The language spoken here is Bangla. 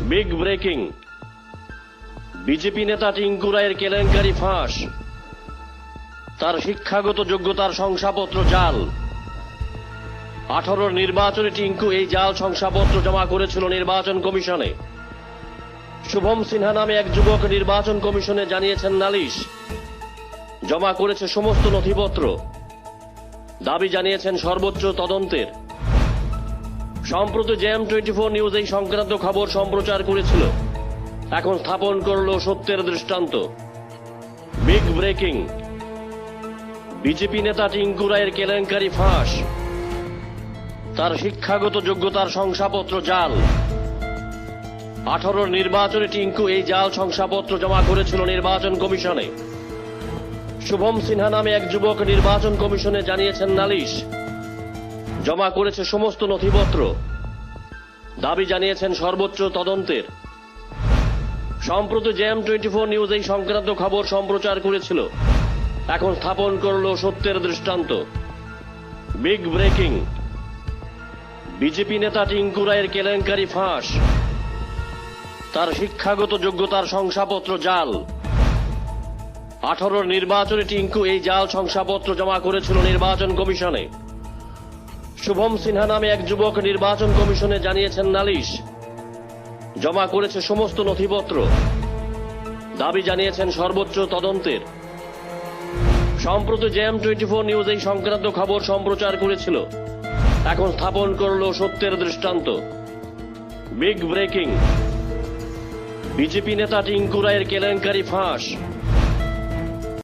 বিগ ব্রেকিং বিজেপি নেতা টিঙ্কু রায়ের কেলেঙ্কারি ফাঁস। তার শিক্ষাগত যোগ্যতার শংসাপত্র জাল। আঠারোর নির্বাচনে টিঙ্কু এই জাল শংসাপত্র জমা করেছিল নির্বাচন কমিশনে। শুভম সিনহা নামে এক যুবক নির্বাচন কমিশনে জানিয়েছেন নালিশ। জমা করেছে সমস্ত নথিপত্র। দাবি জানিয়েছেন সর্বোচ্চ তদন্তের। সম্প্রতি জেএম টোয়েন্টি ফোর নিউজ এই সংক্রান্ত খবর সম্প্রচার করেছিল। এখন স্থাপন করল সত্যের দৃষ্টান্ত। বিগ ব্রেকিং বিজেপি নেতা টিঙ্কু রায়ের কেলেঙ্কারি ফাঁস। তার শিক্ষাগত যোগ্যতার শংসাপত্র জাল। আঠারোর নির্বাচনে টিঙ্কু এই জাল শংসাপত্র জমা করেছিল নির্বাচন কমিশনে। শুভম সিনহা নামে এক যুবক নির্বাচন কমিশনে জানিয়েছেন নালিশ। জমা করেছে সমস্ত নথিপত্র। দাবি জানিয়েছেন সর্বোচ্চ তদন্তের। সম্প্রতি জেএম টোয়েন্টি ফোর নিউজ এই সংক্রান্ত খবর সম্প্রচার করেছিল। এখন স্থাপন করল সত্যের দৃষ্টান্ত। Big breaking. বিজেপি নেতা টিঙ্কু রায়ের কেলেঙ্কারি ফাঁস। তার শিক্ষাগত যোগ্যতার শংসাপত্র জাল। আঠারোর নির্বাচনে টিঙ্কু এই জাল শংসাপত্র জমা করেছিল নির্বাচন কমিশনে। শুভম সিনহা নামে এক যুবক নির্বাচন কমিশনে জানিয়েছেন নালিশ। জমা করেছে সমস্ত নথিপত্র। দাবি জানিয়েছেন সর্বোচ্চ তদন্তের। সম্প্রতি জেএম টোয়েন্টি ফোর নিউজ এই সংক্রান্ত খবর সম্প্রচার করেছিল। এখন স্থাপন করল সত্যের দৃষ্টান্ত। Big breaking. বিজেপি নেতা টিঙ্কু রায়ের কেলেঙ্কারি ফাঁস।